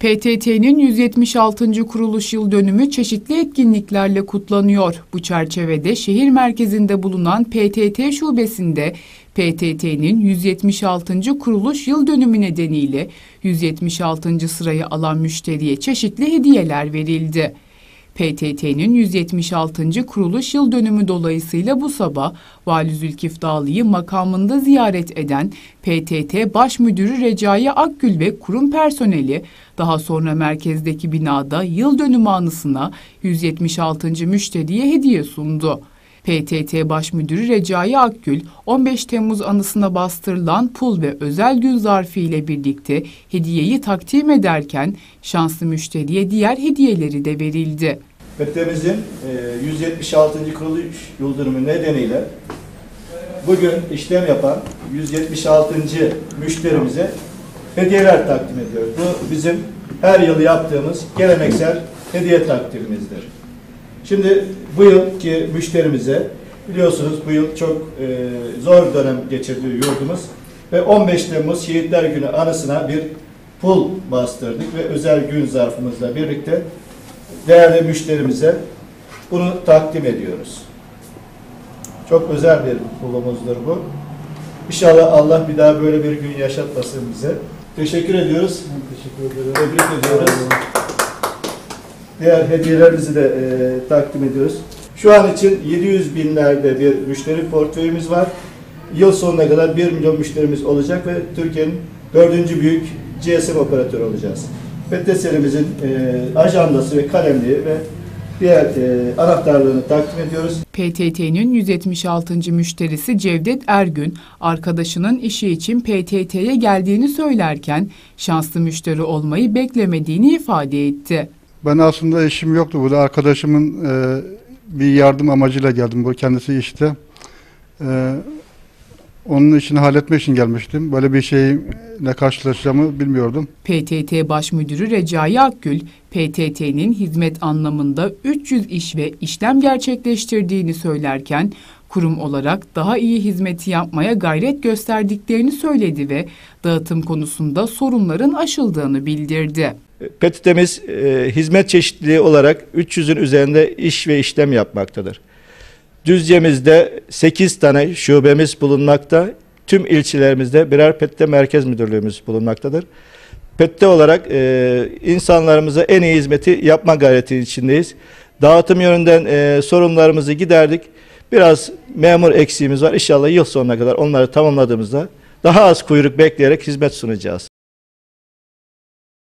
PTT'nin 176. kuruluş yıl dönümü çeşitli etkinliklerle kutlanıyor. Bu çerçevede şehir merkezinde bulunan PTT şubesinde PTT'nin 176. kuruluş yıl dönümü nedeniyle 176. sırayı alan müşteriye çeşitli hediyeler verildi. PTT'nin 176. kuruluş yıl dönümü dolayısıyla bu sabah Vali Zülkif Dağlı'yı makamında ziyaret eden PTT Baş Müdürü Recai Akgül ve kurum personeli daha sonra merkezdeki binada yıl dönümü anısına 176. müşteriye hediye sundu. PTT Baş Müdürü Recai Akgül, 15 Temmuz anısına bastırılan pul ve özel gün zarfı ile birlikte hediyeyi takdim ederken şanslı müşteriye diğer hediyeleri de verildi. PTT'mizin e, 176. kuruluş yıl dönümü nedeniyle bugün işlem yapan 176. müşterimize hediyeler takdim ediyoruz. Bu bizim her yıl yaptığımız geleneksel hediye takdimimizdir. Şimdi bu yılki müşterimize biliyorsunuz bu yıl çok e, zor dönem geçirdi yurdumuz ve 15 Temmuz Şehitler Günü anısına bir pul bastırdık ve özel gün zarfımızla birlikte değerli müşterimize bunu takdim ediyoruz. Çok özel bir pulumuzdur bu. İnşallah Allah bir daha böyle bir gün yaşatmasın bize. Teşekkür ediyoruz. Teşekkür ederim. Tebrik ediyoruz. Diğer hediyelerimizi de e, takdim ediyoruz. Şu an için 700 binlerde bir müşteri portföyümüz var. Yıl sonuna kadar 1 milyon müşterimiz olacak ve Türkiye'nin dördüncü büyük GSM operatörü olacağız. PTS'lerimizin e, ajandası ve kalemliği ve diğer e, anahtarlarını takdim ediyoruz. PTT'nin 176. müşterisi Cevdet Ergün, arkadaşının işi için PTT'ye geldiğini söylerken şanslı müşteri olmayı beklemediğini ifade etti. Ben aslında eşim yoktu burada. Arkadaşımın e, bir yardım amacıyla geldim. Bu kendisi işte. E, onun işini halletmek için gelmiştim. Böyle bir şeyle karşılaşacağımı bilmiyordum. PTT Baş Müdürü Recai Akgül, PTT'nin hizmet anlamında 300 iş ve işlem gerçekleştirdiğini söylerken, kurum olarak daha iyi hizmeti yapmaya gayret gösterdiklerini söyledi ve dağıtım konusunda sorunların aşıldığını bildirdi. PTT'miz e, hizmet çeşitliliği olarak 300'ün üzerinde iş ve işlem yapmaktadır. Düzce'mizde 8 tane şubemiz bulunmakta. Tüm ilçelerimizde birer PTT merkez müdürlüğümüz bulunmaktadır. PTT olarak e, insanlarımıza en iyi hizmeti yapma gayreti içindeyiz. Dağıtım yönünden e, sorunlarımızı giderdik. Biraz memur eksiğimiz var. İnşallah yıl sonuna kadar onları tamamladığımızda daha az kuyruk bekleyerek hizmet sunacağız.